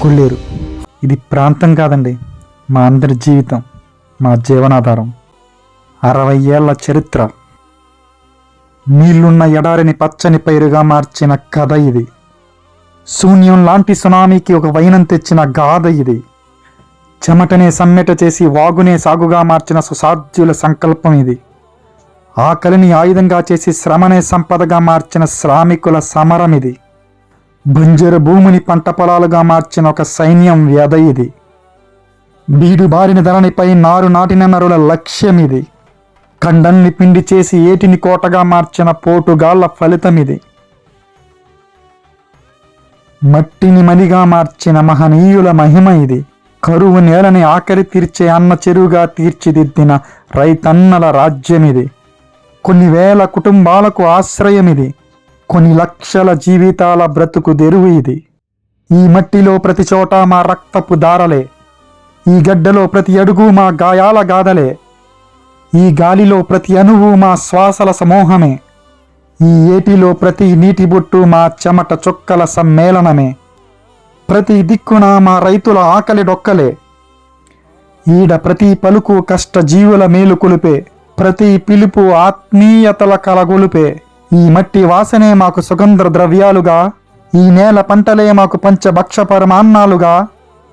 కొల్లేరు ఇది ప్రాంతం కాదండి. మా అందరి జీవితం మా జీవనాధారం. అరవై ఏళ్ళ చరిత్ర. నీళ్ళున్న ఎడారిని పచ్చని పైరుగా మార్చిన కథ ఇది. శూన్యం లాంటి సునామీకి ఒక వైనం తెచ్చిన గాథ ఇది. చెమటనే సమ్మెట చేసి వాగునే సాగుగా మార్చిన సుసాధ్యుల సంకల్పం ఇది. ఆకలిని ఆయుధంగా చేసి శ్రమనే సంపదగా మార్చిన శ్రామికుల సమరం ఇది బంజరు భూమిని పంట పొలాలుగా మార్చిన ఒక సైన్యం వ్యధ ఇది. బీడు బారిన ధరణిపై నారు నాటిన నరుల లక్ష్యం ఇది. కండన్ని పిండి చేసి ఏటిని కోటగా మార్చిన పోటుగాళ్ళ ఫలితం ఇది. మట్టిని మలిగా మార్చిన మహనీయుల మహిమ ఇది. కరువు నేలని ఆకలి తీర్చే అన్న చెరువుగా తీర్చిదిద్దిన రైతన్నల రాజ్యమిది కొన్ని వేల కుటుంబాలకు ఆశ్రయం ఇది. కొన్ని లక్షల జీవితాల బ్రతుకు దెరువు ఇది. ఈ మట్టిలో ప్రతి చోట మా రక్తపు దారలే. ఈ గడ్డలో ప్రతి అడుగు మా గాయాల గాథలే. ఈ గాలిలో ప్రతి అణువు మా శ్వాసల సమూహమే. ఈ ఏటిలో ప్రతి నీటి బొట్టు మా చెమట చొక్కల సమ్మేళనమే. ప్రతి దిక్కున మా రైతుల ఆకలి డొక్కలే. ఈడ ప్రతి పలుకు కష్ట జీవుల మేలు కొలిపే. ప్రతి పిలుపు ఆత్మీయతల కలగొలిపే. ఈ మట్టి వాసనే మాకు సుగంధ ద్రవ్యాలుగా ఈ నేల పంటలే మాకు పంచభక్ష పరమాన్నాలుగా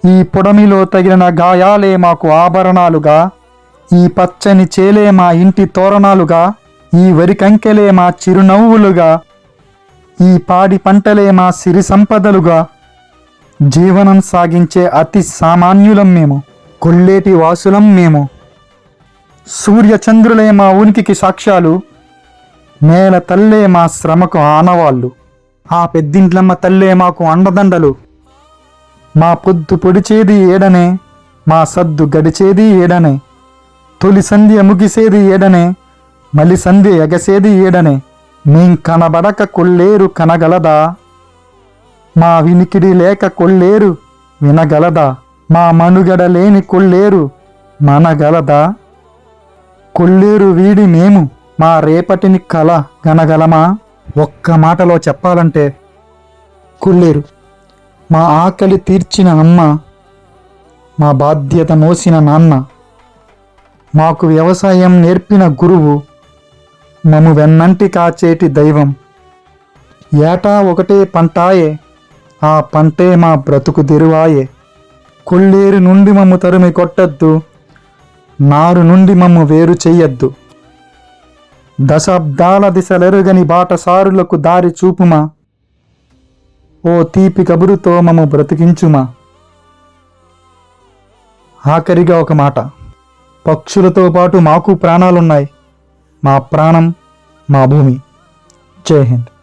ఈ పొడమిలో తగిలిన గాయాలే మాకు ఆభరణాలుగా ఈ పచ్చని చేలే మా ఇంటి తోరణాలుగా ఈ వరి కంకెలే మా చిరునవ్వులుగా ఈ పాడి పంటలే మా సిరి సంపదలుగా. జీవనం సాగించే అతి సామాన్యులం మేము కొల్లేటి వాసులం మేము. సూర్యచంద్రులే మా ఉనికికి సాక్ష్యాలు నేల తల్లే మా శ్రమకు ఆనవాళ్ళు. ఆ పెద్దింట్లమ్మ తల్లే మాకు అండదండలు. మా పొద్దు పొడిచేది ఏడనే మా సద్దు గడిచేది ఏడనే. తొలి సంధ్య ముగిసేది ఏడనే మలి సంధ్య ఎగసేది ఏడనే. మేం కనబడక కొల్లేరు కనగలదా? మా వినికిడి లేక కొల్లేరు వినగలదా? మా మనుగడ లేని కొల్లేరు మనగలదా? కొల్లేరు వీడి మేము మా రేపటిని కల గనగలమా? ఒక్క మాటలో చెప్పాలంటే కుళ్ళేరు. మా ఆకలి తీర్చిన అమ్మ మా బాధ్యత మోసిన నాన్న మాకు వ్యవసాయం నేర్పిన గురువు మము వెన్నంటి కాచేటి దైవం. ఏటా ఒకటే పంటాయే ఆ పంటే మా బ్రతుకు తెరువాయే. కొల్లేరు నుండి మమ్ము తరిమి కొట్టద్దు నారు నుండి మమ్ము వేరు చెయ్యొద్దు. దశాబ్దాల దిశలెరుగని బాటసారులకు దారి చూపుమా? ఓ తీపి కబురుతో మము బ్రతికించుమా? ఆఖరిగా ఒక మాట. పక్షులతో పాటు మాకు ప్రాణాలున్నాయి. మా ప్రాణం మా భూమి. జై హింద్.